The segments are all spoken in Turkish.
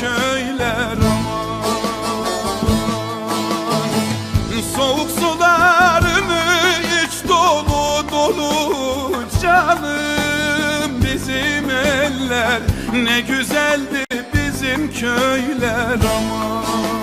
köyler aman. Soğuk sularını iç dolu dolu Canım bizim eller. Ne güzeldi bizim köyler aman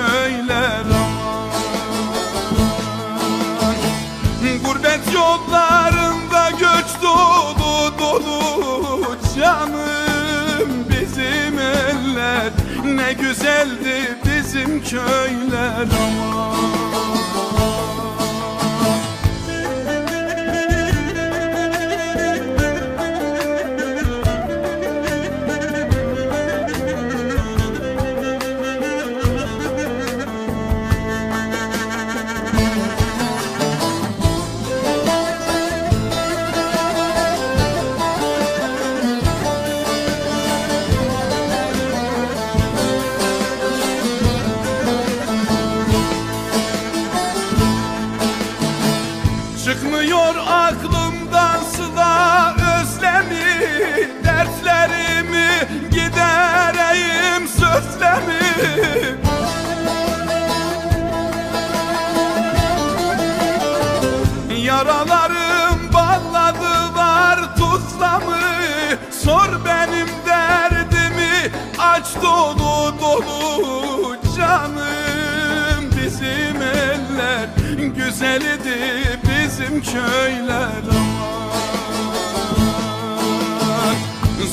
köyler aman Gurbet yollarında göç dolu dolu Canım bizim eller. Ne güzeldi bizim köyler aman aç dolu dolu Canım bizim eller. Güzeldi bizim köyler aman.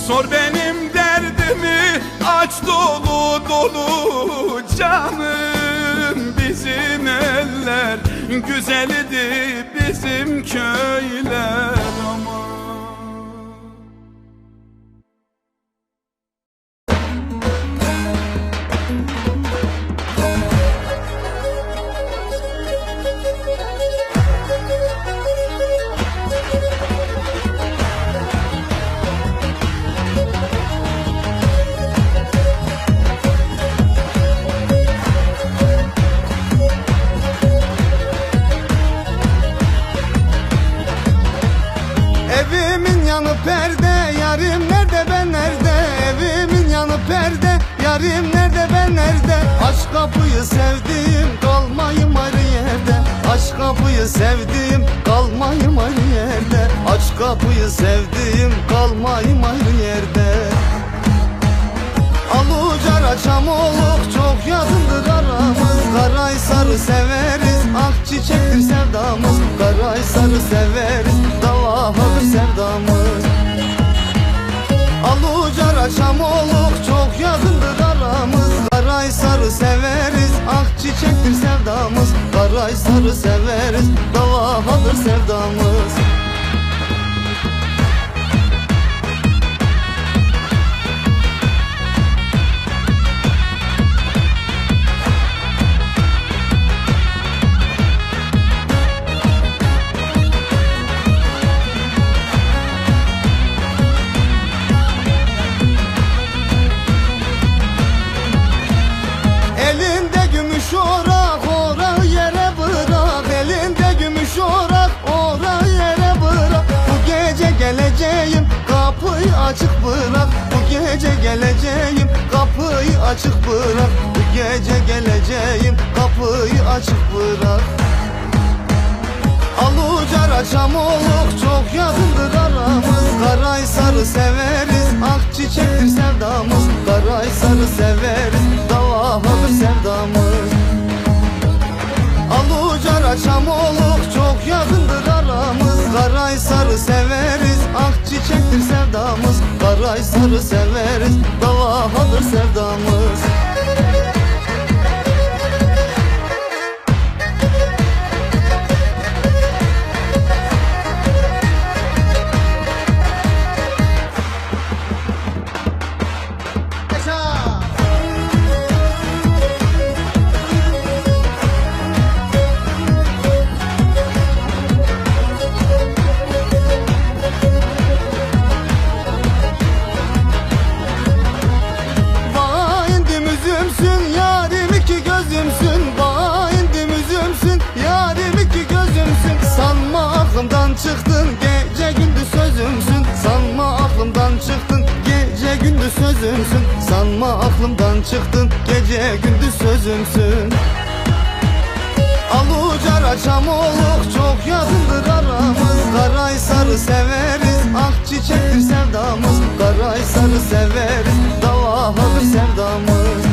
Sor benim derdimi aç dolu dolu Canım bizim eller. Güzeldi bizim köyler Yarim nerede ben nerede? Aşk kapıyı sevdiğim Kalmayım ayrı yerde. Aşk kapıyı sevdiğim Kalmayım ayrı yerde. Aç kapıyı sevdiğim Kalmayım ayrı yerde. Alucara çamoluk çok yakındır aramız Karaysar'ı severiz ak çiçektir sevdamız. Karaysar'ı severiz davahadır sevdamız Alucara çamoluk çok yakındır aramız. Karaysar'ı severiz ak çiçektir sevdamız. Karaysar'ı severiz davahadır sevdamız geleceğim. Kapıyı açık bırak Bu gece geleceğim. Kapıyı açık bırak Bu gece geleceğim. Kapıyı açık bırak. Alucara Çamoğlu Çok yakındır aramız. Karay sarı sever. Severiz. Davahadır sevdamız çıktın gece gündüz sözümsün. Sanma aklımdan çıktın gece gündüz sözümsün. Sanma aklımdan çıktın gece gündüz sözümsün. Alucara Çamoluk çok yakındır aramız. Karaysar'ı severiz ak çiçektir sevdamız. Karaysar'ı severiz davahadır sevdamız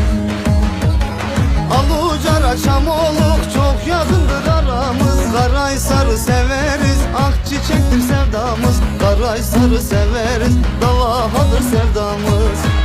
Alucara Çamoluk çok yakındır aramız. Karaysar'ı severiz ak çiçektir sevdamız. Karaysar'ı severiz davahadır sevdamız